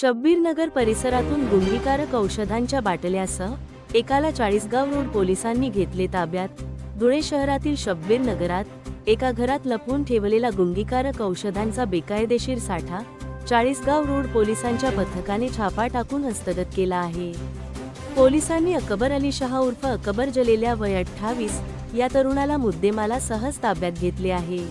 शब्बीरनगर परिसरातून गुंडीकारक औषधांच्या बाटल्यासह एकाला चाळीसगाव रोड पोलिसांनी घेतले ताब्यात. धुळे शहरातील शब्बीर नगरात एका घरात लपवून ठेवलेला गुंगीकारक औषधांचा बेकायदेशीर साठा चाळीसगाव रोड पोलिसांच्या पथकाने छापा टाकून हस्तगत केला आहे. पोलिसांनी अकबर अली शहा उर्फ अकबर जलेल्या वय अठ्ठावीस या तरुणाला मुद्देमाला सहज ताब्यात घेतले आहे.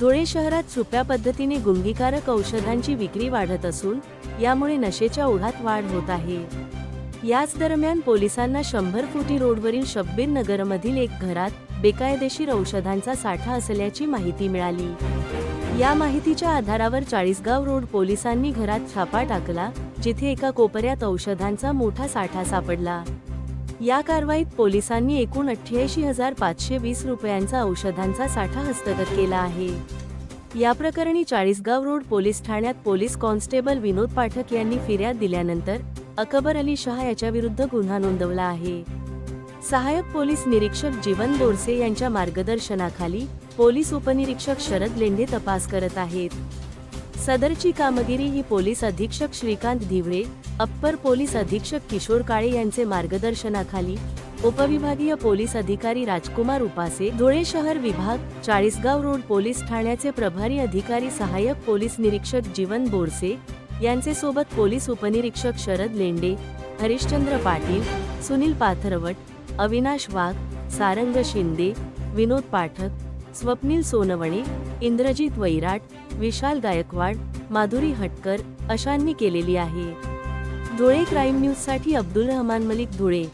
धुळे शहरात सोप्या पद्धतीने गुंगीकारक औषधांची विक्री वाढत असून यामुळे नशेच्या ओढात वाढ होत आहे. याच दरम्यान पोलिसांना शंभर फुटी रोडवरील शब्बीर नगरमधील एक घरात बेकायदेशीर औषधांचा साठा असल्याची माहिती मिळाली. या माहितीच्या आधारावर चाळीसगाव रोड पोलिसांनी घरात छापा टाकला जिथे एका कोपऱ्यात औषधांचा मोठा साठा सापडला. या कारवाईत पोलिसांनी एकूण अठ्ठ्याऐंशी हजार पाचशे वीस रुपयांचा औषधांचा साठा हस्तगत केला आहे. या प्रकरणी चाळीसगाव रोड पोलीस ठाण्यात पोलीस कॉन्स्टेबल विनोद पाठक यांनी फिर्याद दिल्यानंतर अकबर अली शहा याच्याविरुद्ध गुन्हा नोंदवला आहे. सहाय्यक पोलीस निरीक्षक जीवन बोरसे यांच्या मार्गदर्शनाखाली पोलीस उपनिरीक्षक शरद लेंढे तपास करत आहेत. सदरची कामगिरी ही पोलीस अधीक्षक श्रीकांत धिवळे अप्पर पोलीस अधीक्षक किशोर काळे यांचे मार्गदर्शनाखाली उपविभागीय पोलीस अधिकारी राजकुमार उपासे धुळे शहर विभाग चाळीसगाव रोड पोलीस ठाण्याचे प्रभारी अधिकारी सहाय्यक पोलीस निरीक्षक जीवन बोरसे यांचे सोबत पोलीस उपनिरीक्षक शरद लेंडे हरिश्चंद्र पाटील सुनील पाथरवट अविनाश वाघ सारंग शिंदे विनोद पाठक स्वप्नील सोनवणे इंद्रजित वैराट विशाल गायकवाड माधुरी हटकर अशांनी केलेली आहे. धुळे क्राईम न्यूजसाठी अब्दुल रहमान मलिक धुळे.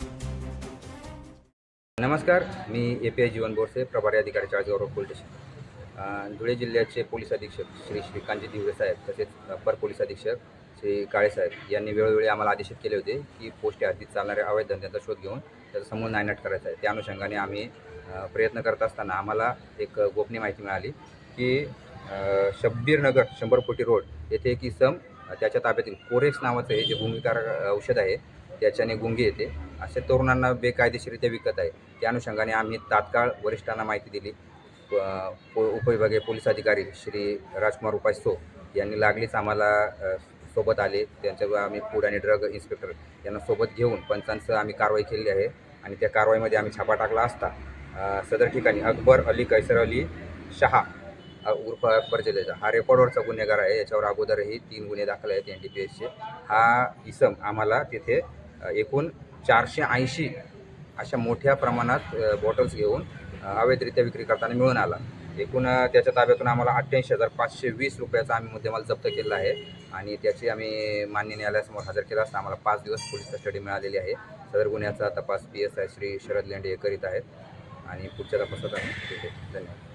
नमस्कार मी A P I Jeevan Borse प्रभारी अधिकारी Chalisgaon road police station Dhule जिल्ह्याचे पोलीस अधीक्षक श्री श्रीकांतजी दिवरे साहेब तसेच अपर पोलीस अधीक्षक श्री काळेसाहेब यांनी वेळोवेळी आम्हाला आदेशित केले होते की पोस्ट हद्दीत चालणाऱ्या अवैध धंद्यांचा शोध घेऊन त्याचा समूळ नायनाट करायचा आहे. त्या अनुषंगाने आम्ही प्रयत्न करत असताना आम्हाला एक गोपनीय माहिती मिळाली की शब्बीरनगर शंभर कोटी रोड येथे एक इसम त्याच्या ताब्यातील कोरेक्स नावाचं हे जे गुंगीकारक औषध आहे त्याच्याने गुंगी येते. असे तरुणांना बेकायदेशीरित्या विकत आहे. त्या अनुषंगाने आम्ही तात्काळ वरिष्ठांना माहिती दिली. प- उपविभागीय पोलीस अधिकारी श्री राजकुमार उपासो यांनी लागलीच आम्हाला सोबत आले. त्यांच्या आम्ही फूड आणि ड्रग इन्स्पेक्टर यांना सोबत घेऊन पंचांचं आम्ही कारवाई केली आहे. आणि त्या कारवाईमध्ये आम्ही छापा टाकला असता. सदर ठिकाणी अकबर अली कैसर अली शहा उर्फ अकबर जलेजा हा रेकॉर्डवरचा गुन्हेगार आहे. याच्यावर अगोदरही तीन गुन्हे दाखल आहेत एन डी पी एसचे हा इसम आम्हाला तिथे एकूण चारशे ऐंशी अशा मोठ्या प्रमाणात बॉटल्स घेऊन अवैधरित्या विक्री करताना मिळून आला. एकूण त्याच्या ताब्यातून आम्हाला अठ्ठ्याऐंशी हजार पाचशे वीस रुपयाचा आम्ही मुद्देमाल जप्त केला आहे. आणि त्याची आम्ही मान्य न्यायालयासमोर हजर केला असता आम्हाला पाच दिवस पोलीस कस्टडी मिळालेली आहे. सदर गुन्ह्याचा तपास P S I Shri Sharad Lende हे करीत आहेत. आणि पुढच्या तपासात आम्ही धन्यवाद.